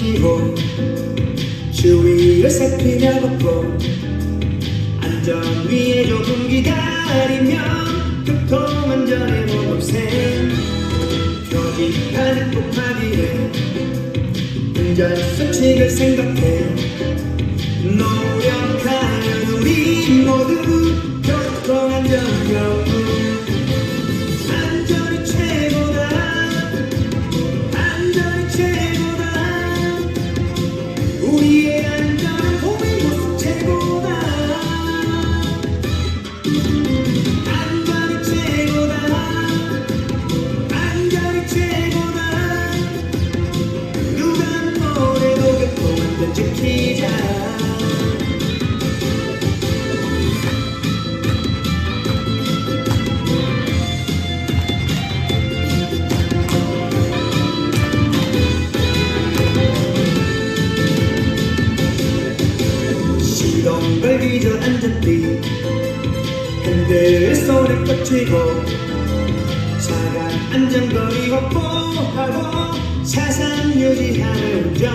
지키고 주위를 살피며 걷고 안전 위에 조금 기다리면 교통 안전의 모범생 표지판을 꼭 확인해 운전 수칙을 생각해 노력하 안전띠 핸들 손에 꽂히고 차간 안전거리 확보하고 차선 유지하는 운전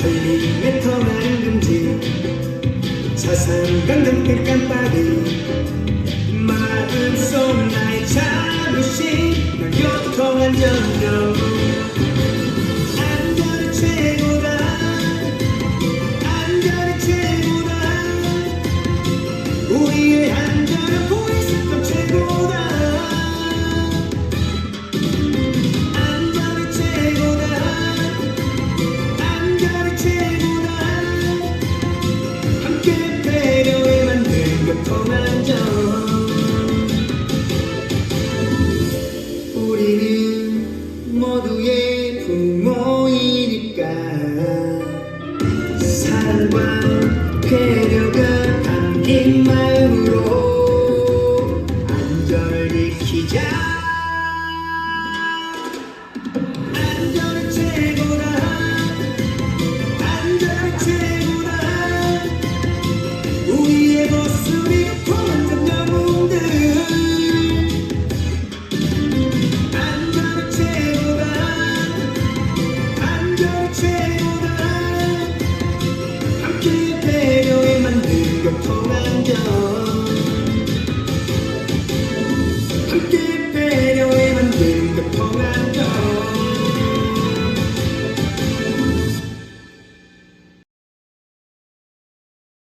헬리메터는 금지 차선 강등길 깜 모두의 부모이니까. 사랑과 배려가 담긴 마음으로 안전을 지키자 함께 배려해 만든 그 통한 것